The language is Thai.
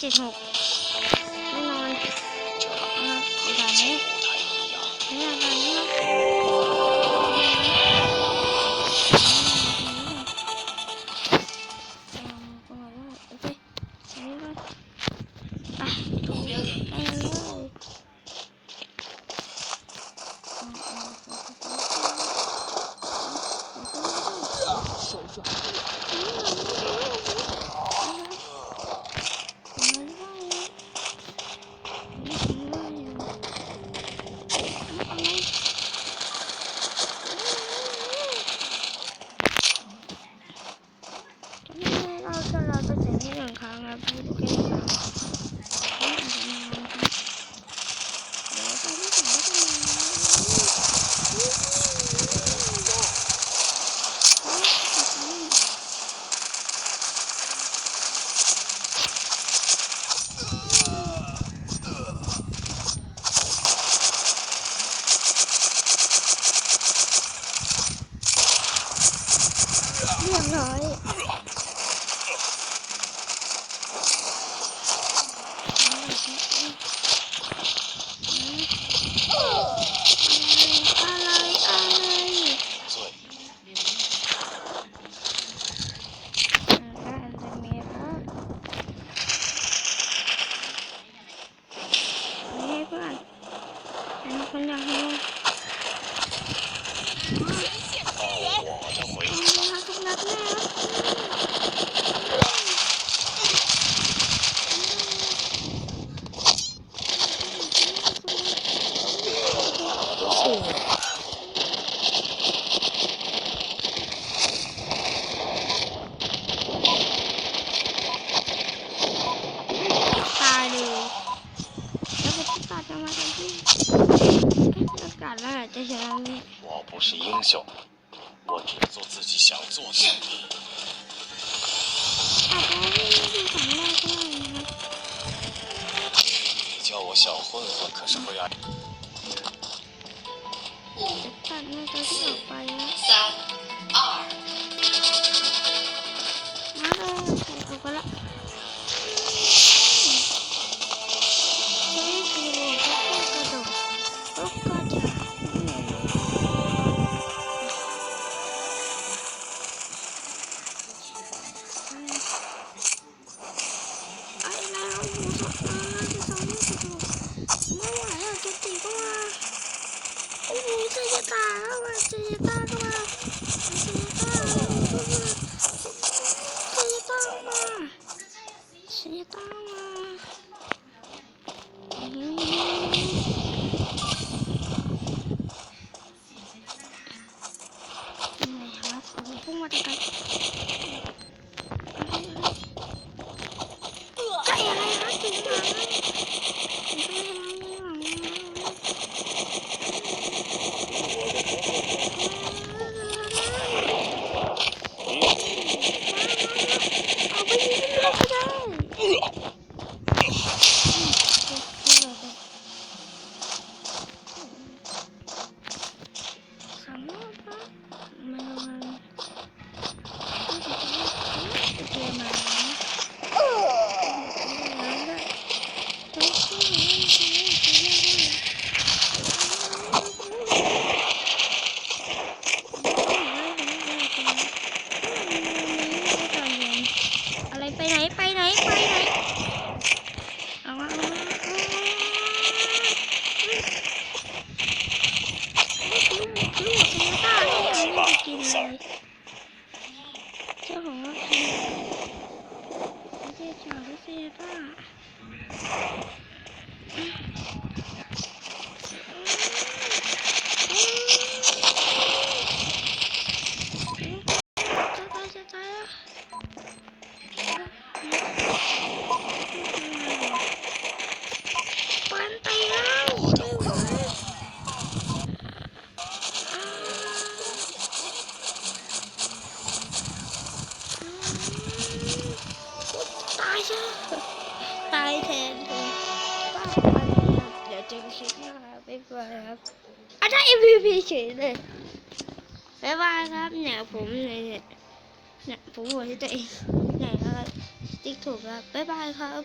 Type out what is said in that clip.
เจ็ดหกแน่นอนด่านนี้นี่อะไรได่านนี้啊！ เรียบร้อย 我不是英雄，我只做自己想做的。爸，你？叫我小混混，可是会挨。爸，那个是小白。三、二。 เม่ไหวอะจุติก็มาโอ้โหเจยตาแล้วอ่เจยตาก็มาเจยตาเจยตามาเจยตามา 何?吃饭。 ชอตายแทนเลยป้ามันเดี๋ยวจะคิดหน้าไม่กลัวครับอาจารย์ MVP เฉยเลยบ๊ายบายครับเนี่ยผมเนี่ยเนี่ยผมหัวที่ตัวเองเนี่ยครับติ๊กถูกครับบ๊ายบายครับ